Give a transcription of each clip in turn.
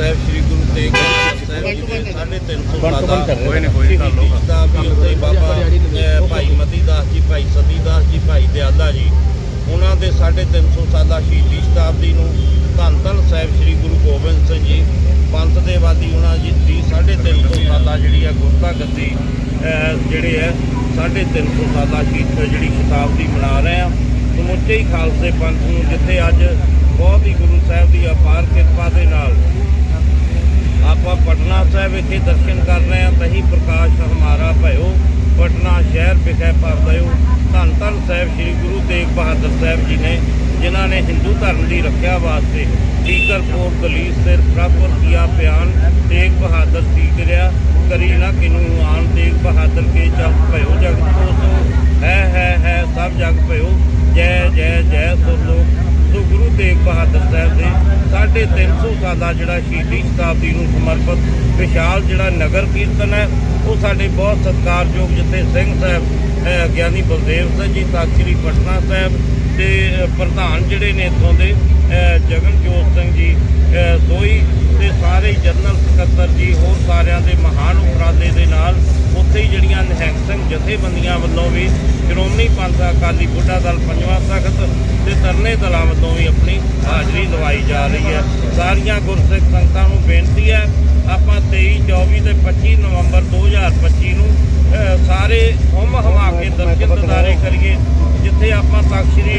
ਸਾਹਿਬ ਸ੍ਰੀ ਗੁਰੂ ਤੇਗ ਬਹਾਦਰ ਸਾਹਿਬ ਜੀ ਦੇ 350 ਬੰਦ ਸਾਲਾ ਕਰ ਰਹੇ ਹੋਏ ਨੇ ਕੋਈ ਗੱਲ ਦਾ ਵੀ ਉੱਥੇ ਬਾਬਾ ਭਾਈ ਮਤੀ ਦਾਸ ਜੀ ਭਾਈ ਸਤੀ ਦਾਸ ਜੀ ਭਾਈ ਦਿਆਲਾ ਜੀ ਉਹਨਾਂ ਦੇ 350 ਸਾਲਾ ਸ਼ਹੀਦੀ ਸ਼ਤਾਬਦੀ ਨੂੰ ਧੰਨ ਧੰਨ ਸਾਹਿਬ ਸ੍ਰੀ ਗੁਰੂ ਗੋਬਿੰਦ ਸਿੰਘ ਜੀ ਪੰਥ ਦੇ ਵਾਦੀ ਉਹਨਾਂ ਜੀ ਦੀ 350 ਸਾਲਾ ਜਿਹੜੀ ਆ ਗੁਰਤਾ ਗੱਦੀ ਜਿਹੜੇ ਹੈ 350 ਸਾਲਾ ਸ਼ਹੀਦ ਜਿਹੜੀ ਸ਼ਤਾਬਦੀ ਮਨਾ ਰਹੇ ਆ ਸਮੁੱਚੇ ਹੀ ਖਾਲਸੇ ਪੰਥ ਨੂੰ ਜਿੱਥੇ ਅੱਜ ਬਹੁਤ ਹੀ ਗੁਰੂ ਸਾਹਿਬ ਦੀ ਅਪਾਰ ਕਿਰਪਾ ਦੇ ਨਾਲ ਪਟਨਾ ਸਾਹਿਬ ਵਿਖੇ ਦਰਸ਼ਨ ਕਰ ਰਹੇ ਹਾਂ। ਤਹੀਂ ਪ੍ਰਕਾਸ਼ ਹਮਾਰਾ ਭਇਓ। ਪਟਨਾ ਸ਼ਹਿਰ ਵਿਖੇ ਪਰਦਿਓ ਧੰਨ ਧੰਨ ਸਾਹਿਬ ਸ੍ਰੀ ਗੁਰੂ ਤੇਗ ਬਹਾਦਰ ਸਾਹਿਬ ਜੀ ਨੇ, ਜਿਨ੍ਹਾਂ ਨੇ ਹਿੰਦੂ ਧਰਮ ਦੀ ਰੱਖਿਆ ਵਾਸਤੇ ਠੀਕਰ ਦਲੀਸ ਤੇ ਪ੍ਰਾਪਰ ਕੀਆ ਬਿਆਨ ਤੇਗ ਬਹਾਦਰ ਸੀਖ ਰਿਆ ਕਰੀ ਨਾ ਕਿਨੂੰ ਆਨ ਤੇਗ ਬਹਾਦਰ ਕੇ ਜਗ ਭਇਓ ਜਗ ਕੋ ਸੋ। ਹੈ ਹੈ ਹੈ, ਸਭ ਜਗ ਭਇਓ। ਜੈ ਜੈ ਜੈ, ਸੋ ਲੋਕ। ਸੋ ਗੁਰੂ ਤੇਗ ਬਹਾਦਰ ਸਾਹਿਬ ਦੇ 350 ਸਾਲਾ ਜਿਹੜਾ ਸ਼ਹੀਦੀ ਸ਼ਤਾਬਦੀ ਨੂੰ ਸਮਰਪਿਤ ਵਿਸ਼ਾਲ ਜਿਹੜਾ ਨਗਰ ਕੀਰਤਨ ਹੈ ਉਹ ਸਾਡੇ ਬਹੁਤ ਸਤਿਕਾਰਯੋਗ ਜਿੱਥੇ ਸਿੰਘ ਸਾਹਿਬ ਗਿਆਨੀ ਬਲਦੇਵ ਸਿੰਘ ਜੀ ਤਖਤ ਸ੍ਰੀ ਪਟਨਾ ਸਾਹਿਬ ਤੇ ਪ੍ਰਧਾਨ ਜਿਹੜੇ ਨੇ ਇੱਥੋਂ ਦੇ ਅਹ, ਜਗਨਜੋਤ ਸਿੰਘ ਜੀ ਅਹ, ਸੋਈ ਤੇ ਸਾਰੇ ਜਨਰਲ ਸਕੱਤਰ ਜੀ ਹੋਰ ਸਾਰਿਆਂ ਦੇ ਮਹਾਨ ਉਪਰਾਲੇ ਦੇ ਨਾਲ ਉੱਥੇ ਹੀ ਜਿਹੜੀਆਂ ਨਿਹੰਗ ਸਿੰਘ ਜਥੇਬੰਦੀਆਂ ਵੱਲੋਂ ਵੀ ਸ਼੍ਰੋਮਣੀ ਪੰਥ ਅਕਾਲੀ ਬੁੱਢਾ ਦਲ ਪੰਜਵਾਂ ਤਖਤ ਤੇ ਤਰਨੇ ਦਲਾਂ ਵੱਲੋਂ ਵੀ ਆਪਣੀ ਹਾਜ਼ਰੀ ਲਵਾਈ ਜਾ ਰਹੀ ਹੈ। ਸਾਰੀਆਂ ਗੁਰਸਿੱਖ ਸੰਗਤਾਂ ਨੂੰ ਬੇਨਤੀ ਹੈ ਆਪਾਂ 23 24 ਤੇ 25 ਨਵੰਬਰ 2025 ਨੂੰ ਸਾਰੇ ਹੁਮ ਹਮਾ ਕੇ ਦਰਸ਼ਨ ਦਿਦਾਰੇ ਕਰੀਏ ਜਿੱਥੇ ਆਪਾਂ ਤਖਤ ਸ੍ਰੀ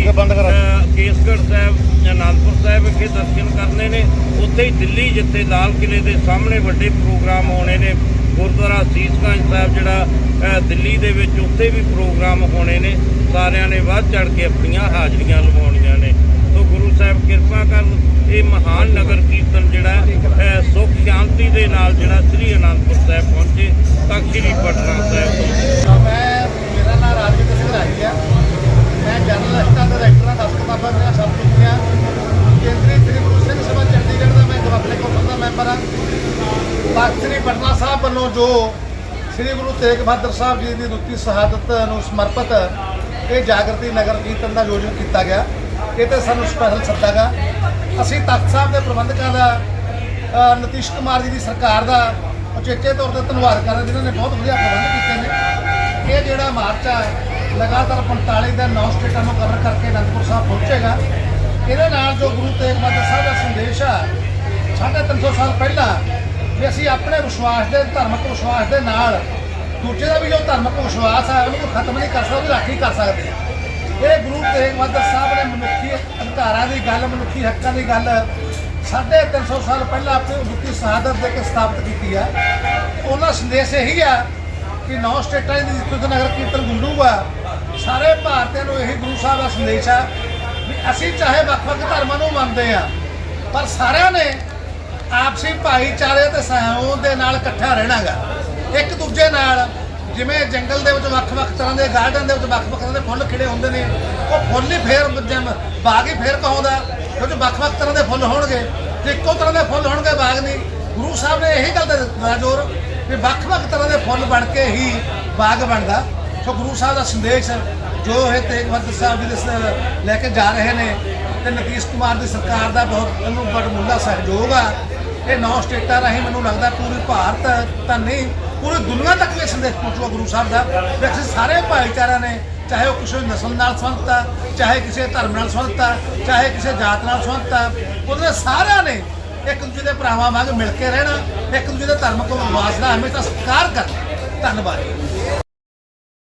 ਕੇਸਗੜ੍ਹ ਸਾਹਿਬ ਅਨੰਦਪੁਰ ਸਾਹਿਬ ਵਿਖੇ ਦਰਸ਼ਨ ਕਰਨੇ ਨੇ। ਉੱਥੇ ਹੀ ਦਿੱਲੀ ਜਿੱਥੇ ਲਾਲ ਕਿਲੇ ਦੇ ਸਾਹਮਣੇ ਵੱਡੇ ਪ੍ਰੋਗਰਾਮ ਹੋਣੇ ਨੇ। ਗੁਰਦੁਆਰਾ ਸੀਸਗੰਜ ਸਾਹਿਬ ਜਿਹੜਾ ਦਿੱਲੀ ਦੇ ਵਿੱਚ ਉੱਥੇ ਵੀ ਪ੍ਰੋਗਰਾਮ ਹੋਣੇ ਨੇ। ਸਾਰਿਆਂ ਨੇ ਵੱਧ ਚੜ ਕੇ ਆਪਣੀਆਂ ਹਾਜ਼ਰੀਆਂ ਲਵਾਉਣੀਆਂ ਨੇ। ਸੋ ਗੁਰੂ ਸਾਹਿਬ ਕਿਰਪਾ ਕਰਨ ਇਹ ਮਹਾਨ ਨਗਰ ਕੀਰਤਨ ਜਿਹੜਾ ਹੈ, ਸੁਖ ਸ਼ਾਂਤੀ ਦੇ ਨਾਲ ਜਿਹੜਾ ਸ੍ਰੀ ਅਨੰਦਪੁਰ ਸਾਹਿਬ ਪਹੁੰਚੇ ਤਾਂ ਸ੍ਰੀ ਪਟਨਾ ਸਾਹਿਬ ਜਰਨਲਿਸਟਾਂ ਜਰਨਲ ਅਸਟਾ ਦਸ ਕਿਤਾਬਾਂ ਮੇਰਾ ਸਭ ਕੁਝ ਕੇਂਦਰੀ ਸ੍ਰੀ ਗੁਰੂ ਸਿੰਘ ਸਭਾ ਚੰਡੀਗੜ੍ਹ ਦਾ ਮੈਂ ਗਵਰਨਰ ਕੌਂਸਲ ਦਾ ਮੈਂਬਰ ਹਾਂ। ਤਖਤ ਸ੍ਰੀ ਪਟਨਾ ਸਾਹਿਬ ਵੱਲੋਂ ਜੋ ਸ੍ਰੀ ਗੁਰੂ ਤੇਗ ਬਹਾਦਰ ਸਾਹਿਬ ਜੀ ਦੀ ਦੁੱਤੀ ਸ਼ਹਾਦਤ ਨੂੰ ਸਮਰਪਿਤ ਇਹ ਜਾਗਰਤੀ ਨਗਰ ਕੀਰਤਨ ਦਾ ਆਯੋਜਨ ਕੀਤਾ ਗਿਆ। ਇਹ ਤੇ ਸਾਨੂੰ ਸਪੈਸ਼ਲ ਸੱਦਾ ਗਾ। ਅਸੀਂ ਤਖਤ ਸਾਹਿਬ ਦੇ ਪ੍ਰਬੰਧਕਾਂ ਦਾ ਨਤੀਸ਼ ਕੁਮਾਰ ਜੀ ਦੀ ਸਰਕਾਰ ਦਾ ਉਚੇਚੇ ਤੌਰ ਤੇ ਧੰਨਵਾਦ ਕਰਦੇ ਜਿਨ੍ਹਾਂ ਨੇ ਬਹੁਤ ਵਧੀਆ ਪ੍ਰਬੰਧ ਕੀਤੇ ਨੇ। ਇਹ ਜਿਹੜਾ ਮਾਰਚ ਆ ਲਗਾਤਾਰ 45 ਦਿਨ ਨੌ ਸਟੇਟਾਂ ਨੂੰ ਕਵਰ ਕਰਕੇ ਅਨੰਦਪੁਰ ਸਾਹਿਬ ਪਹੁੰਚੇਗਾ। ਇਹਦੇ ਨਾਲ ਜੋ ਗੁਰੂ ਤੇਗ ਬਹਾਦਰ ਸਾਹਿਬ ਦਾ ਸੰਦੇਸ਼ ਆ, ਸਾਢੇ ਤਿੰਨ ਸੌ ਸਾਲ ਪਹਿਲਾਂ ਵੀ ਅਸੀਂ ਆਪਣੇ ਵਿਸ਼ਵਾਸ ਦੇ, ਧਾਰਮਿਕ ਵਿਸ਼ਵਾਸ ਦੇ ਨਾਲ ਦੂਜੇ ਦਾ ਵੀ ਜੋ ਧਾਰਮਿਕ ਵਿਸ਼ਵਾਸ ਆ, ਉਹਨੂੰ ਖਤਮ ਨਹੀਂ ਕਰ ਸਕਦੇ ਉਹਦੀ ਰਾਖੀ ਕਰ ਸਕਦੇ ਇਹ ਗੁਰੂ ਤੇਗ ਬਹਾਦਰ ਸਾਹਿਬ ਨੇ ਮਨੁੱਖੀ ਅਧਿਕਾਰਾਂ ਦੀ ਗੱਲ, ਮਨੁੱਖੀ ਹੱਕਾਂ ਦੀ ਗੱਲ ਸਾਢੇ ਤਿੰਨ ਸੌ ਸਾਲ ਪਹਿਲਾਂ ਆਪਣੀ ਦੁੱਤੀ ਸ਼ਹਾਦਤ ਦੇ ਕੇ ਸਥਾਪਿਤ ਕੀਤੀ ਆ। ਉਹਨਾਂ ਸੰਦੇਸ਼ ਇਹੀ ਆ ਕਿ ਨੌ ਸਟੇਟਾਂ ਦੀ ਜਿੱਥੇ ਨਗਰ ਕੀਰਤਨ ਗੁੰਡੂਗਾ ਸਾਰੇ ਭਾਰਤੀਆਂ ਨੂੰ ਇਹੀ ਗੁਰੂ ਸਾਹਿਬ ਦਾ ਸੰਦੇਸ਼ ਆ ਵੀ ਅਸੀਂ ਚਾਹੇ ਵੱਖ-ਵੱਖ ਧਰਮਾਂ ਨੂੰ ਮੰਨਦੇ ਆ, ਪਰ ਸਾਰਿਆਂ ਨੇ ਆਪਸੀ ਭਾਈਚਾਰੇ ਤੇ ਸਹਿਯੋਗ ਦੇ ਨਾਲ ਇਕੱਠਾ ਰਹਿਣਾਗਾ। ਇੱਕ ਦੂਜੇ ਨਾਲ ਜਿਵੇਂ ਜੰਗਲ ਦੇ ਵਿੱਚ ਵੱਖ-ਵੱਖ ਤਰ੍ਹਾਂ ਦੇ ਗਾਰਡਨ ਦੇ ਵਿੱਚ ਵੱਖ-ਵੱਖ ਤਰ੍ਹਾਂ ਦੇ ਫੁੱਲ ਖਿੜੇ ਹੁੰਦੇ ਨੇ, ਉਹ ਫੁੱਲ ਹੀ ਫੇਰ ਬਾਗ ਹੀ ਫੇਰ ਕਹਾਉਂਦਾ, ਕਿਉਂਕਿ ਵੱਖ-ਵੱਖ ਤਰ੍ਹਾਂ ਦੇ ਫੁੱਲ ਹੋਣਗੇ। ਜੇ ਇੱਕੋ ਤਰ੍ਹਾਂ ਦੇ ਫੁੱਲ ਹੋਣਗੇ, ਬਾਗ ਨਹੀਂ। ਗੁਰੂ ਸਾਹਿਬ ਨੇ ਇਹੀ ਗੱਲ ਦਾ ਦਿੱਤਾ ਜ਼ੋਰ ਵੀ ਵੱਖ-ਵੱਖ ਤਰ੍ਹਾਂ ਦੇ ਫੁੱਲ ਬਣ ਕੇ ਹੀ ਬਾਗ ਬਣਦਾ। ਸੋ ਗੁਰੂ ਸਾਹਿਬ ਦਾ ਸੰਦੇਸ਼ ਜੋ ਇਹ ਤੇਗ ਬਹਾਦਰ ਸਾਹਿਬ ਜੀ ਦੇ ਸ- ਲੈ ਕੇ ਜਾ ਰਹੇ ਨੇ ਤੇ ਨਤੀਸ਼ ਕੁਮਾਰ ਦੀ ਸਰਕਾਰ ਦਾ ਬਹੁਤ ਇਹਨੂੰ ਬੜਮੁੱਲਾ ਸਹਿਯੋਗ ਆ। ਇਹ ਨੌ ਸਟੇਟਾਂ ਰਾਹੀਂ ਮੈਨੂੰ ਲੱਗਦਾ ਪੂਰੀ ਭਾਰਤ ਤਾਂ ਨਹੀਂ, ਪੂਰੀ ਦੁਨੀਆ ਤੱਕ ਇਹ ਸੰਦੇਸ਼ ਪਹੁੰਚੂਗਾ ਗੁਰੂ ਸਾਹਿਬ ਦਾ। ਵੀ ਸਾਰੇ ਭਾਈਚਾਰਿਆਂ ਨੇ, ਚਾਹੇ ਉਹ ਕਿਸੇ ਨਸਲ ਨਾਲ ਸੰਬੰਧਤ ਆ, ਚਾਹੇ ਕਿਸੇ ਧਰਮ ਨਾਲ ਸੰਬੰਧਤ ਆ, ਚਾਹੇ ਕਿਸੇ ਜਾਤ ਨਾਲ ਸੰਬੰਧਤ ਆ, ਉਹਦੇ ਸਾਰਿਆਂ ਨੇ ਇੱਕ ਦੂਜੇ ਦੇ ਭਰਾਵਾਂ ਵਾਂਗ ਮਿਲ ਕੇ ਰਹਿਣਾ ਇੱਕ ਦੂਜੇ ਦੇ ਧਰਮ ਤੋਂ ਵਿਸ਼ਵਾਸ ਦਾ ਹਮੇਸ਼ਾ ਸਤਿਕਾਰ ਕਰਨਾ। ਧੰਨਵਾਦ।